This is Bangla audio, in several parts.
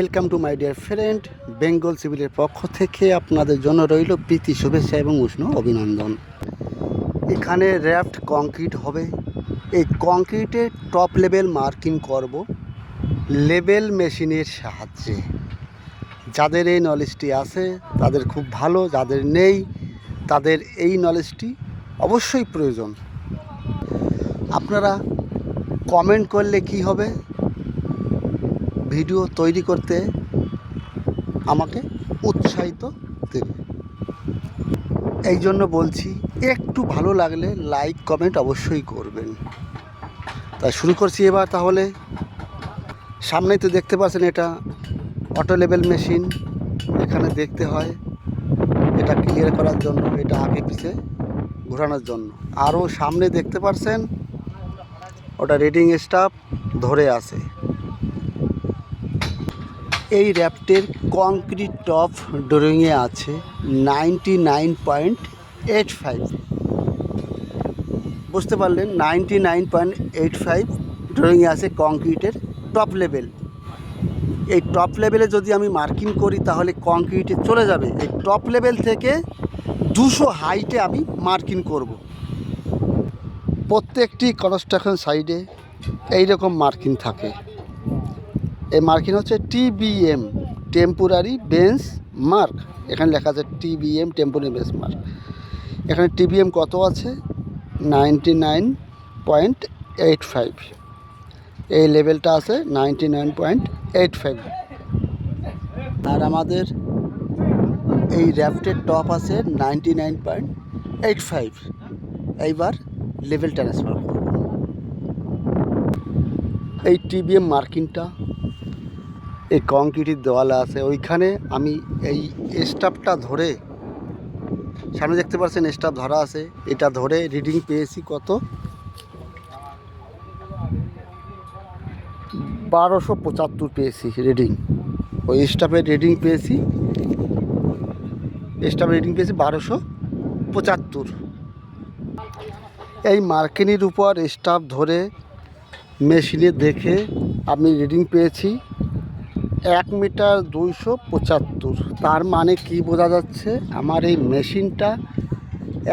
Welcome to my dear friend Bengal সিভিলের পক্ষ থেকে আপনাদের জন্য রইল প্রীতি, শুভেচ্ছা এবং উষ্ণ অভিনন্দন। এখানে র্যাফট কংক্রিট হবে। এই কংক্রিটে টপ লেভেল মার্কিং করব। লেভেল মেশিনের সাহায্যে। যাদের এই নলেজটি আছে, তাদের খুব ভালো, যাদের নেই, তাদের এই নলেজটি অবশ্যই প্রয়োজন। আপনারা কমেন্ট করলে কি হবে? ভিডিও তৈরি করতে আমাকে উৎসাহিত দেবে। এই জন্য বলছি, একটু ভালো লাগলে লাইক, কমেন্ট অবশ্যই করবেন। তাই শুরু করছি এবার তাহলে। সামনেই তো দেখতে পাচ্ছেন এটা অটো লেভেল মেশিন এখানে দেখতে হয়, এটা ক্লিয়ার করার জন্য, এটা আগে পিছে ঘোরানোর জন্য। আরও সামনে দেখতে পাচ্ছেন, ওটা রেডিং স্টাফ ধরে আছে। এই র্যাপটের কংক্রিট টপ ড্রয়িংয়ে আছে ninety nine point eight five. বুঝতে পারলেন, ninety nine point eight five ড্রয়িংয়ে আছে কংক্রিটের টপ লেভেল। এই টপ লেভেলে যদি আমি মার্কিং করি, তাহলে কংক্রিটে চলে যাবে। এই টপ লেভেল থেকে দুশো হাইটে আমি মার্কিং করব। প্রত্যেকটি কনস্ট্রাকশন সাইডে এই রকম মার্কিং থাকে। এই মার্কিং হচ্ছে টিবিএম, টেম্পোরারি বেঞ্চ মার্ক। এখানে লেখা আছে টিবিএম, টেম্পোরারি বেঞ্চ মার্ক। এখানে টিবিএম কত আছে? Ninety nine point eight five. এই লেভেলটা আছে ninety nine point eight five. আর আমাদের এই র্যাফটের টপ আছে ninety nine point eight five. এইবার লেভেল ট্রান্সফার এই টিবিএম মার্কিংটা এই কংক্রিটের দেওয়ালে আছে, ওইখানে আমি এই স্টাফটা ধরে, সামনে দেখতে পাচ্ছেন স্টাফ ধরা আছে, এটা ধরে রিডিং পেয়েছি কত? বারোশো পঁচাত্তর পেয়েছি রিডিং ওই স্টাফের রিডিং পেয়েছি স্টাফের রিডিং পেয়েছি বারোশো পঁচাত্তর। এই মার্কিনির উপর স্টাফ ধরে মেশিনে দেখে আমি রিডিং পেয়েছি। এক মিটার দুইশো পঁচাত্তর। তার মানে কি বোঝা যাচ্ছে? আমার এই মেশিনটা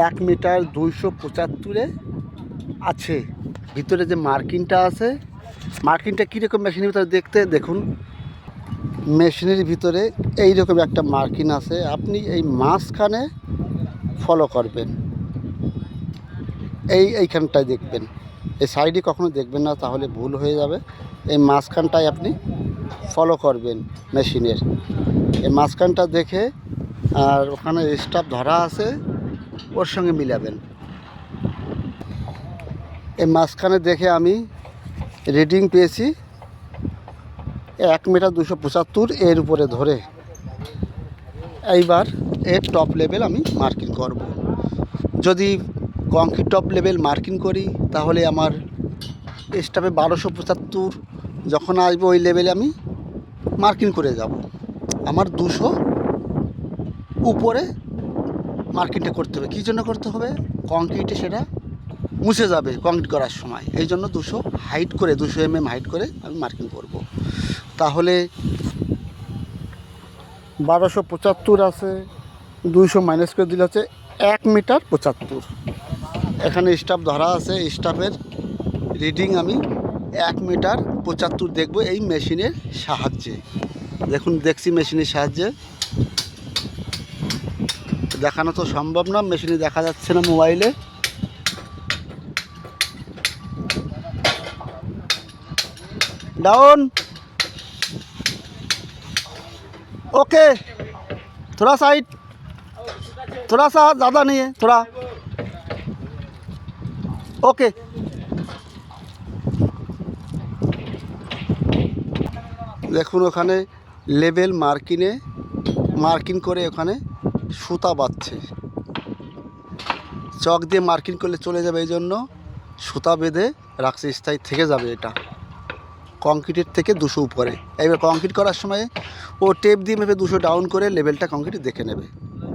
এক মিটার দুইশো পঁচাত্তরে আছে। ভিতরে যে মার্কিংটা আছে, মার্কিংটা কীরকম মেশিনের ভিতরে দেখতে? দেখুন, মেশিনের ভিতরে এই রকম একটা মার্কিং আছে। আপনি এই মাঝখানে ফলো করবেন। এই এইখানটায় দেখবেন। এই সাইডে কখনো দেখবেন না, তাহলে ভুল হয়ে যাবে। এই মাঝখানটায় আপনি ফলো করবেন মেশিনের। এই মাঝখানটা দেখে আর ওখানে স্টাফ ধরা আছে, ওর সঙ্গে মিলাবেন। এই মাঝখানে দেখে আমি রিডিং পেয়েছি, এক মিটার দুশো পঁচাত্তর এর উপরে ধরে। এইবার এর টপ লেভেল আমি মার্কিং করব। যদি কংক্রিট টপ লেভেল মার্কিং করি, তাহলে আমার স্টাফে বারোশো পঁচাত্তর যখন আসব ওই লেভেলে আমি মার্কিং করে যাব। আমার দুশো উপরে মার্কিংটা করতে হবে। কী জন্য করতে হবে? কংক্রিটে সেটা মুছে যাবে কংক্রিট করার সময়। এই জন্য দুশো হাইট করে, দুশো এম এম হাইট করে আমি মার্কিং করব। তাহলে বারোশো পঁচাত্তর আছে, দুইশো মাইনাস করে দিলে হচ্ছে এক মিটার পঁচাত্তর। এখানে স্টাফ ধরা আছে, স্টাফের রিডিং আমি এক মিটার পঁচাত্তর দেখব এই মেশিনের সাহায্যে দেখুন দেখছি মেশিনের সাহায্যে দেখানো তো সম্ভব না মেশিনে দেখা যাচ্ছে না মোবাইলে डाउन ओके थोड़ा साइड थोड़ा सा ज़्यादा नहीं है थोड़ा ओके দেখুন ওখানে লেবেল মার্কিনে মার্কিং করে ওখানে সুতা বাঁধছে। চক দিয়ে মার্কিং করলে চলে যাবে এই জন্য সুতা বেঁধে রাখছে, স্থায়ী থেকে যাবে এটা। কংক্রিটের থেকে দুশো উপরে। এবার কংক্রিট করার সময় ও টেপ দিয়ে মেপে দুশো ডাউন করে লেভেলটা কংক্রিট দেখে নেবে।